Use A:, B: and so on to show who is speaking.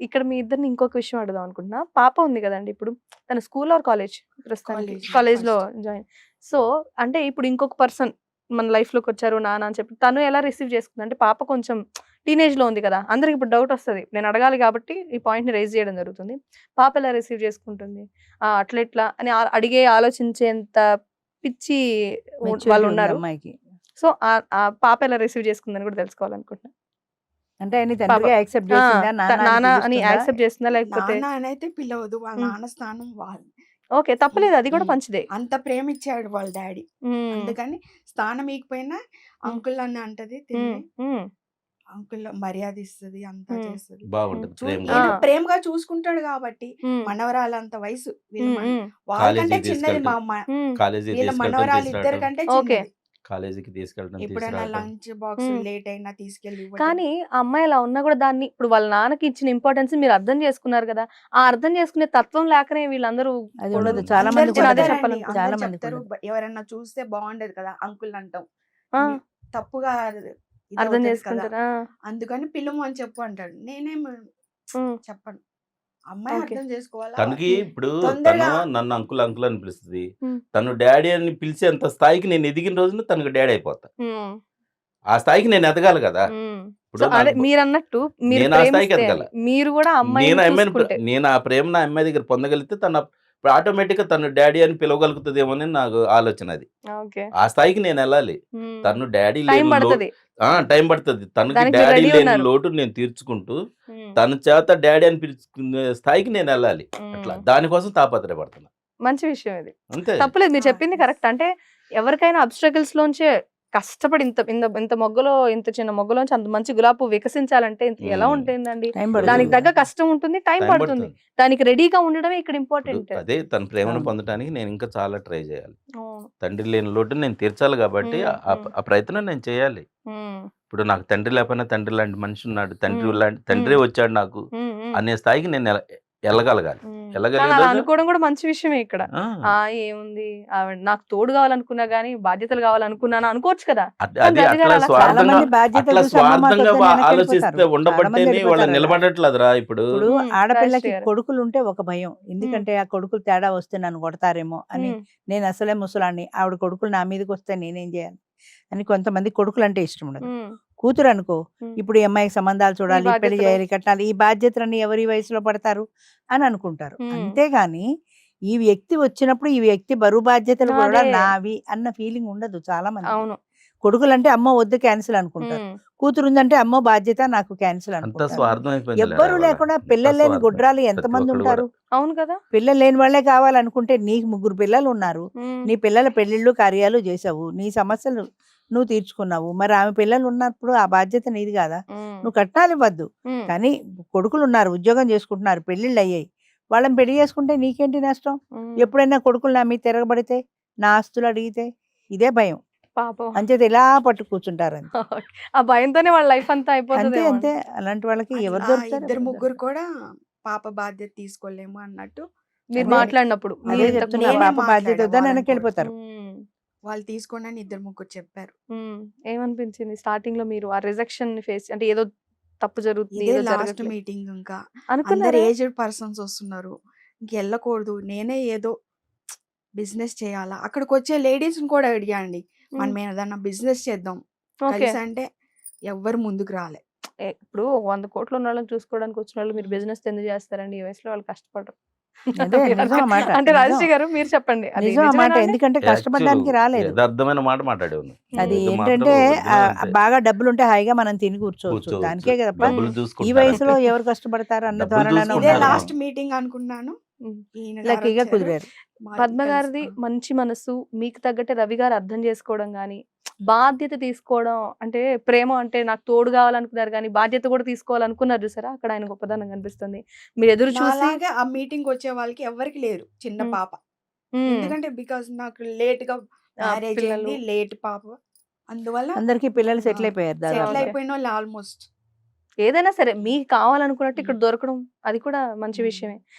A: ఇక్కడ మీ ఇద్దరిని ఇంకొక విషయం అడుగుదాం అనుకుంటున్నా. పాప ఉంది కదండి ఇప్పుడు తన స్కూల్ ఆర్ కాలేజ్? ప్రస్తుతానికి
B: కాలేజ్లో.
A: జాయిన్. సో అంటే ఇప్పుడు ఇంకొక పర్సన్ మన లైఫ్లోకి వచ్చారు నాన్న అని చెప్పి తను ఎలా రిసీవ్ చేసుకుంది? అంటే పాప కొంచెం టీనేజ్లో ఉంది కదా అందరికి ఇప్పుడు డౌట్ వస్తుంది. నేను అడగాలి కాబట్టి ఈ పాయింట్ని రైజ్ చేయడం జరుగుతుంది. పాప ఎలా రిసీవ్ చేసుకుంటుంది? ఆ, అట్లా ఎట్లా అని అడిగే ఆలోచించేంత పిచ్చి వాళ్ళు ఉన్నారు.
C: అమ్మాయికి.
A: సో ఆ- పాప ఎలా రిసీవ్ చేసుకుందని కూడా తెలుసుకోవాలనుకుంటున్నా.
C: అంటే ఆయన తండ్రిగా యాక్సెప్ట్ నాన్న
A: అని? యాక్సెప్ట్ చేస్తుందా లేకపోతే?
B: నాన్న అని అయితే పిలవదు. వాళ్ళ. నాన్న స్థానం వాళ్ళు
A: ఓకే తప్పలేదు. అది కూడా. మంచిదే.
B: అంత ప్రేమ ఇచ్చాడు వాళ్ళ డాడీ. అందుకని స్థానం ఇకపోయినా అంకుల్ అని అంటది అంకుల్ మర్యాద ఇస్తుంది అంతా. చేస్తుంది. ప్రేమగా చూసుకుంటాడు కాబట్టి
A: ఉమ్,
B: మనవరాలంత వయసు వాళ్ళకంటే చిన్నది మా. అమ్మ వీళ్ళ మనవరాలు ఇద్దరు కంటే
D: కాలేజీకి తీసుకెళ్ళడం
B: ఎప్పుడైనా
D: తీసుకురావడం
B: లంచ్ బాక్స్. లేట్ అయినా తీసుకెళ్ళి ఇవ్వడం.
A: కానీ ఆ అమ్మాయి అలా ఉన్నా కూడా దాన్ని ఇప్పుడు వాళ్ళ నాన్నకి ఇచ్చిన ఇంపార్టెన్స్ మీరు అర్థం చేసుకున్నారు కదా ఆ అర్థం చేసుకునే తత్వం లేకనే వీళ్ళందరూ
C: అది ఉండదు చాలా
B: అందరు
C: మంది
A: అదే
B: చెప్తారండి. అందరు
C: చాలా మంది
B: చెప్తారు
C: కూడా.
B: బ- ఎవరైనా చూస్తే బాగుండదు కదా అంకుల్ అంటాం
A: ఆ,
B: తప్పుగా ఇది
A: అర్థం
B: అవుతది కదా.
A: చేసుకుంటారా
B: అందుకని పిలుము అని చెప్పు అంటాడు నేనేం
A: ఉమ్,
B: చెప్పను అమ్మాయి
A: ఓకే.
B: అర్థం చేసుకోవాలా
D: తనకి ఇప్పుడు తను నన్ను అంకుల్ అంకుల్ అని పిలుస్తుంది. తను డాడీ అని పిలిచేంత స్థాయికి నేను ఎదిగిన రోజున తనకు డాడీ అయిపోతా ఆ స్థాయికి నేను ఎదగాలి కదా
A: మీరు అన్నట్టు మీరు
D: నేను ఆ స్థాయికి
A: ప్రేమిస్తే
D: ఎదగాల.
A: మీరు కూడా అమ్మాయిని
D: నేను అమ్మాయిని నేను ఆ ప్రేమ నా అమ్మాయి దగ్గర పొందగలిగితే తన ఆటోమేటిక్గా తను డాడీ అని పిలవగలుగుతుందేమో అని నాకు ఆలోచన అది. ఆ స్థాయికి నేను వెళ్ళాలి. తను డాడీ
A: టైం
D: లేని
A: పడుతుంది.
D: ఆ, టైం పడుతుంది. తనకి డాడీ లేని. లోటు నేను తీర్చుకుంటూ తన చేత డాడీ అని పిలుచుకునే స్థాయికి నేను వెళ్ళాలి. అట్లా. దానికోసం తాపత్రయపడుతున్నా.
A: మంచి విషయం ఇది.
D: అంతే.
A: తప్పలేదు. మీరు చెప్పింది. కరెక్ట్. అంటే ఎవరికైనా అబ్స్ట్రగల్స్ లోంచే కష్టపడి ఇంత ఇంత ఇంత మొగ్గలో ఇంత చిన్న మొగ్గలోంచి అంత మంచి గులాబీ వికసించాలంటే ఇంత ఎలా. ఉంటుందండి. దానికి తగ్గ కష్టం ఉంటుంది టైం పడుతుంది. దానికి రెడీగా ఉండడమే ఇక్కడ ఇంపార్టెంట్
D: అదే తన ప్రేమను. పొందడానికి నేను ఇంకా చాలా ట్రై చేయాలి తండ్రి లేని లోటు నేను తీర్చాలి కాబట్టి ఆ- ప్రయత్నం నేను చేయాలి ఇప్పుడు నాకు తండ్రి లేకపోయినా తండ్రి లాంటి మనిషి ఉన్నాడు తండ్రి. లాంటి తండ్రి వచ్చాడు నాకు అనే స్థాయికి నేను వెళ్ళగలగాలి
A: అనుకోవడం కూడా మంచి విషయమే ఇక్కడ. ఏముంది? నాకు తోడు కావాలనుకున్నా గానీ బాధ్యతలు కావాలనుకున్నాను అనుకోవచ్చు కదా.
D: స్వార్థంగా ఆలోచిస్తే
C: వెళ్ళిపోతారు.
D: ఉండబట్టే
C: చాలా మంది
D: వాళ్ళు. నిలబడట్లేదురా ఇప్పుడు.
C: ఆడపిల్లకి. కొడుకులు ఉంటే ఒక భయం. ఎందుకంటే ఆ కొడుకులు తేడా వస్తే నన్ను కొడతారేమో అని నేను అసలే ముసలాన్ని. ఆవిడ కొడుకులు నా మీదకి వస్తే నేనేం చేయాలి అని కొంతమంది కొడుకులు అంటే ఇష్టం ఉండదు. కూతురు అనుకో. ఇప్పుడు ఈ అమ్మాయికి సంబంధాలు చూడాలి
A: పెళ్ళి.
C: చేయాలి కట్టాలి ఈ బాధ్యతలన్నీ ఎవరి వయసులో పడతారు అని అనుకుంటారు. అంతేగాని ఈ వ్యక్తి వచ్చినప్పుడు ఈ వ్యక్తి బరువు బాధ్యతలు కూడా. నావి అన్న ఫీలింగ్ ఉండదు చాలా మంది
A: అవును
C: కొడుకులు అంటే అమ్మో వద్దు క్యాన్సిల్ అనుకుంటారు. కూతురు ఉందంటే అమ్మో బాధ్యత నాకు క్యాన్సిల్ అనుకుంటారు.
D: స్వార్థం అయిపోయింది
C: ఎవ్వరు లేకుండా పిల్లలు లేని గుడ్రాలు ఎంతమంది ఉంటారు?
A: అవును కదా.
C: పిల్లలు లేని వాళ్ళే కావాలనుకుంటే నీకు ముగ్గురు పిల్లలు ఉన్నారు. నీ పిల్లల పెళ్ళిళ్ళు కార్యాలు చేసావు. నీ సమస్యలు నువ్వు తీర్చుకున్నావు. మరి ఆమె పిల్లలు ఉన్నప్పుడు ఆ బాధ్యత నీది కాదా? నువ్వు కట్నాలు ఇవ్వద్దు. కానీ కొడుకులు ఉన్నారు ఉద్యోగం చేసుకుంటున్నారు పెళ్ళిళ్ళు అయ్యాయి. వాళ్ళని పెళ్ళి చేసుకుంటే నీకేంటి నష్టం. ఎప్పుడైనా కొడుకులు నా మీద తిరగబడితే నా ఆస్తులు అడిగితే ఇదే భయం.
A: పాపం.
C: అంచేత ఇలా పట్టు కూర్చుంటారు.
A: ఆ భయంతోనే వాళ్ళ లైఫ్ అంతా అయిపోతుంది
C: అంతే అలాంటి వాళ్ళకి ఎవరు
B: ఇద్దరు ముగ్గురు కూడా పాప బాధ్యత తీసుకోలేము అన్నట్టు
A: మీరు. మాట్లాడినప్పుడు.
C: పాప బాధ్యత వద్దని వెనక్కి వెళ్ళిపోతారు.
B: వాళ్ళు తీసుకోండి అని ఇద్దరు ముగ్గురు చెప్పారు.
A: ఏమనిపించింది? స్టార్టింగ్లో మీరు ఆ రిజెక్షన్ ఫేస్ అంటే ఏదో తప్పు జరుగుతుంది
B: లాస్ట్
A: జరగట్లేదు
B: మీటింగ్ ఇంకా. అందరు
A: అనుకున్నారా
B: ఏజ్డ్ పర్సన్స్ వస్తున్నారు. ఇంక వెళ్ళకూడదు. నేనే ఏదో బిజినెస్ చేయాలా? అక్కడికి వచ్చే లేడీస్ కూడా అడిగాండి. మనం ఏదన్నా బిజినెస్ చేద్దాం.
A: ఓకే.
B: కలిసి అంటే ఎవ్వరు ముందుకు రాలే.
A: ఇప్పుడు ఒక వంద కోట్లు ఉన్న వాళ్ళని చూసుకోవడానికి వచ్చిన వాళ్ళు మీరు బిజినెస్ ఎందుకు చేస్తారండి? ఈ వయసులో వాళ్ళు కష్టపడరు. అంటే. రాజశ్రీ గారు మీరు చెప్పండి?
C: ఎందుకంటే కష్టపడడానికి రాలేదు.
D: యథార్థమైన మాట మాట్లాడేవు నువ్వు.
C: అది ఏంటంటే. బాగా డబ్బులు ఉంటే హాయిగా మనం తిని కూర్చోవచ్చు. దానికే కదా
D: డబ్బులు
C: ఈ వయసులో. ఎవరు కష్టపడతారు అన్న
D: చూసుకుంటారు.
B: లాస్ట్ మీటింగ్ అనుకున్నాను.
C: లక్కీగా. కుదిరారు.
A: పద్మ గారిది. మంచి మనసు మీకు తగ్గట్టే రవి గారు అర్థం చేసుకోవడం కానీ బాధ్యత తీసుకోవడం అంటే ప్రేమ అంటే నాకు తోడు కావాలనుకున్నారు కానీ బాధ్యత కూడా తీసుకోవాలనుకున్నారు చూసారా? అక్కడ ఆయన గొప్పదనం కనిపిస్తుంది. మీరు ఎదురు చూసి
B: ఆ మీటింగ్ వచ్చే వాళ్ళకి ఎవరికి లేరు చిన్న. పాప. ఎందుకంటే బికాస్ నాకు
A: లేట్గా
B: మ్యారేజ్
A: పిల్లలు.
B: అయింది లేట్ పాప. అందువల్ల
C: అందరికి పిల్లలు సెటిల్ అయిపోయారు
B: సెటిల్. అయిపోయిన వాళ్ళు ఆల్మోస్ట్
A: ఏదైనా సరే మీకు కావాలనుకున్నట్టు ఇక్కడ దొరకడం అది కూడా మంచి విషయమే.